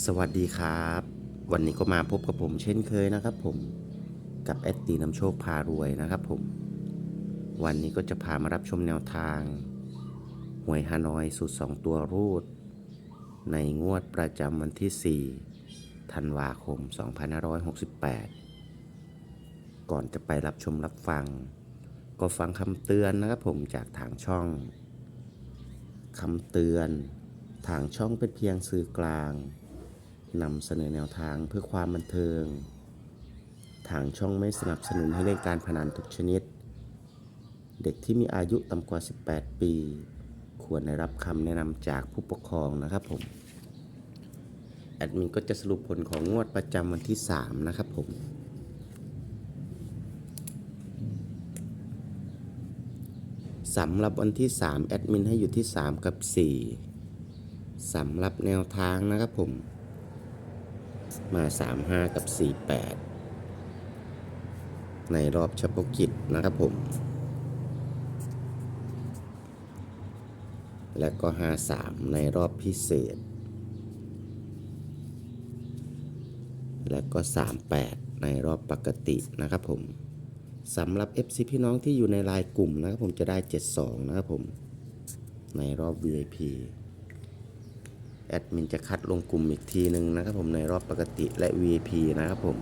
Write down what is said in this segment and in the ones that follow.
สวัสดีครับ วันนี้ก็มาพบกับผมเช่นเคยนะครับผมกับแอดตีนำโชคพารวยนะครับผม วันนี้ก็จะพามารับชมแนวทางหวยฮานอยสูตร2ตัวรูด ในงวดประจำวันที่ 4 ธันวาคม 2568 ก่อนจะไปรับชมรับฟัง ก็ฟังคำเตือนนะครับผมจากทางช่องคำเตือนทางช่องเป็นเพียงสื่อกลาง นำเสนอแนวทางเพื่อความบันเทิง ทางช่องไม่สนับสนุนให้เล่นการพนันทุกชนิด เด็กที่มีอายุต่ำกว่า 18 ปี ควรได้รับคำแนะนำจากผู้ปกครองนะครับผม แอดมินก็จะสรุปผลของงวดประจำวันที่ 3 นะครับผมสำหรับวันที่ 3 แอดมินให้อยู่ที่ 3 กับ 4สำหรับแนวทางนะครับผม มา 35 กับ 48 ในรอบเฉพาะกิจนะครับผม และก็ 53 ในรอบพิเศษ และก็ 38 ในรอบปกตินะครับผมสำหรับ FC พี่น้องที่อยู่ในไลน์กลุ่มนะครับผมจะได้ 72 นะครับผม ในรอบ VIP แอดมินจะคัดลงกลุ่มอีกทีหนึ่งนะครับผมในรอบปกติและ VIP นะครับผม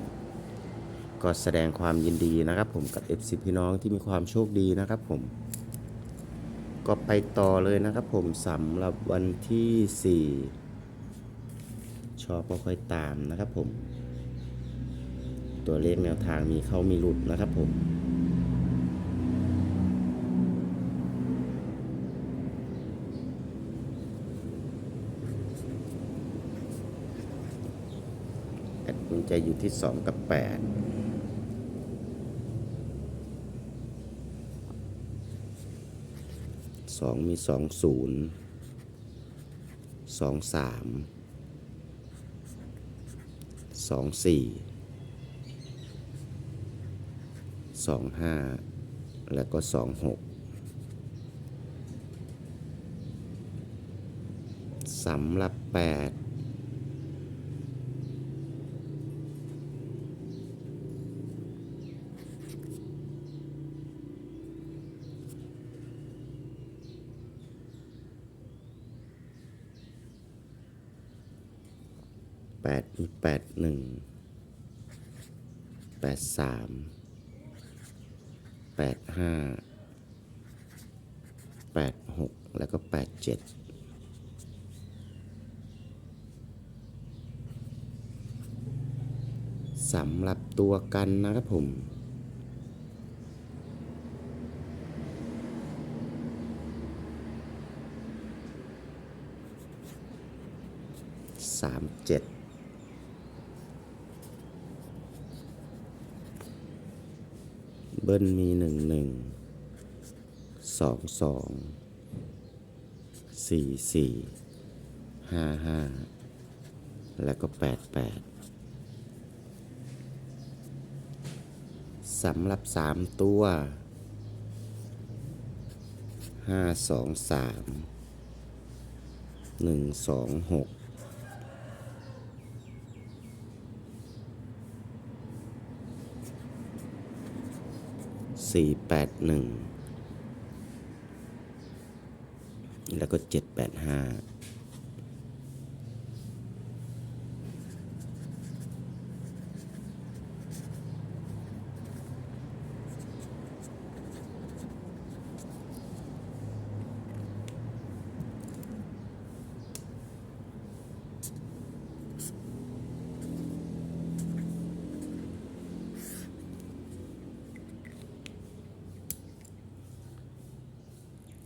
ก็แสดงความยินดีนะครับผมกับ FC พี่น้องที่มีความโชคดีนะครับผม ก็ไปต่อเลยนะครับผมสำหรับวันที่ 4 ชอบก็ค่อยตามนะครับผม ตัวเลขแนวทางมีเข้ามีหลุดนะครับผม 8กุญใจอยู่ที่สองกับแปดสองมีสองศูนย์สองสามสองสี่สองห้าและก็สองหกสำหรับแปด แปดแปดหนึ่งแปดสามแปดห้าแปดหกแล้วก็แปดเจ็ดสำหรับตัวกันนะครับผมสามเจ็ด เบิ้ลมีหนึ่งหนึ่งสองสองสี่สี่ห้าห้าแล้วก็แปดแปดสำหรับสามตัวห้าสองสามหนึ่งสองหก สี่แปดหนึ่งแล้วก็เจ็ดแปดห้า